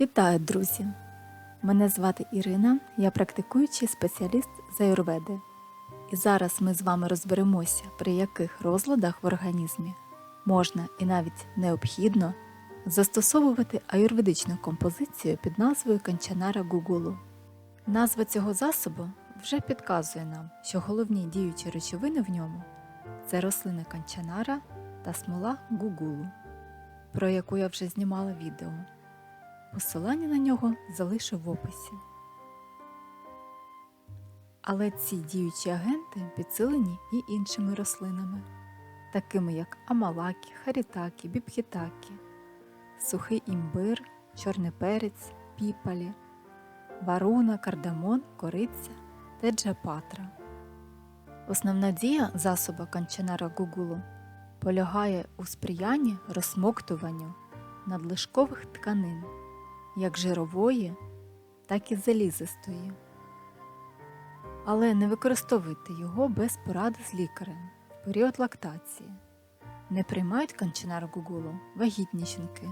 Вітаю, друзі! Мене звати Ірина, я практикуючий спеціаліст з аюрведи. І зараз ми з вами розберемося, при яких розладах в організмі можна і навіть необхідно застосовувати аюрведичну композицію під назвою Канчанара Гугулу. Назва цього засобу вже підказує нам, що головні діючі речовини в ньому це рослина канчанара та смола гугулу, про яку я вже знімала відео. Посилання на нього залишу в описі. Але ці діючі агенти підсилені і іншими рослинами, такими як амалакі, харітакі, бібхітакі, сухий імбир, чорний перець, піпалі, варуна, кардамон, кориця та джапатра. Основна дія засоба канчанара гугулу полягає у сприянні розсмоктуванню надлишкових тканин як жирової, так і залізистої. Але не використовуйте його без поради з лікарем в період лактації. Не приймають канчинар гугулу вагітні жінки.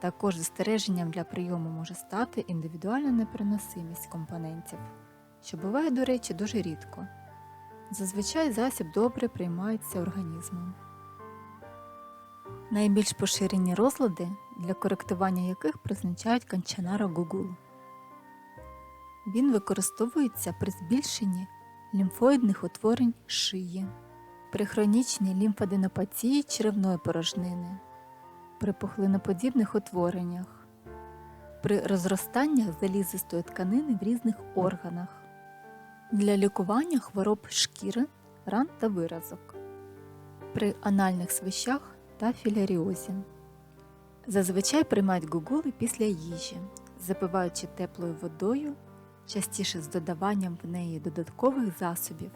Також застереженням для прийому може стати індивідуальна непереносимість компонентів, що буває, до речі, дуже рідко. Зазвичай засіб добре приймається організмом. Найбільш поширені розлади, для коректування яких призначають канчанара гугулу. Він використовується при збільшенні лімфоїдних утворень шиї, при хронічній лімфаденопатії черевної порожнини, при пухлиноподібних утвореннях, при розростаннях залізистої тканини в різних органах, для лікування хвороб шкіри, ран та виразок, при анальних свищах та філяріозі. Зазвичай приймають гугули після їжі, запиваючи теплою водою, частіше з додаванням в неї додаткових засобів,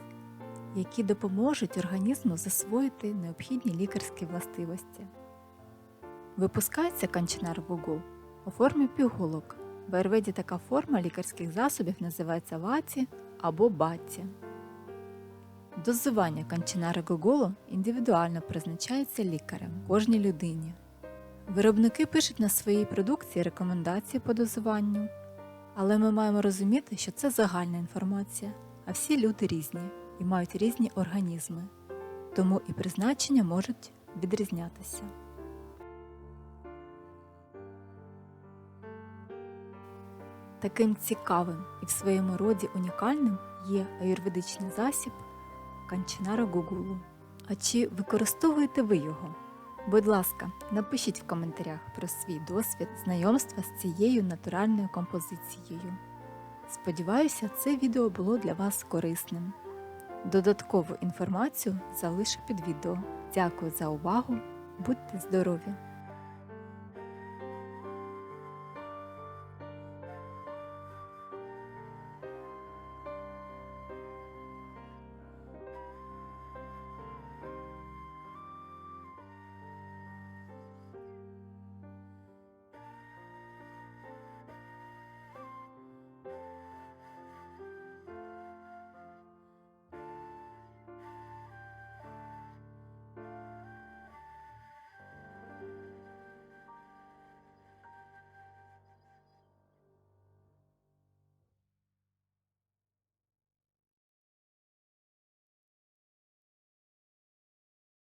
які допоможуть організму засвоїти необхідні лікарські властивості. Випускається канчинар гугул у формі пігулок. В аюрведі така форма лікарських засобів називається ваті або баті. Дозування канчинари гугулу індивідуально призначається лікарем кожній людині. Виробники пишуть на своїй продукції рекомендації по дозуванню, але ми маємо розуміти, що це загальна інформація, а всі люди різні і мають різні організми, тому і призначення можуть відрізнятися. Таким цікавим і в своєму роді унікальним є аюрведичний засіб канчинара гугулу. А чи використовуєте ви його? Будь ласка, напишіть в коментарях про свій досвід знайомства з цією натуральною композицією. Сподіваюся, це відео було для вас корисним. Додаткову інформацію залишу під відео. Дякую за увагу! Будьте здорові!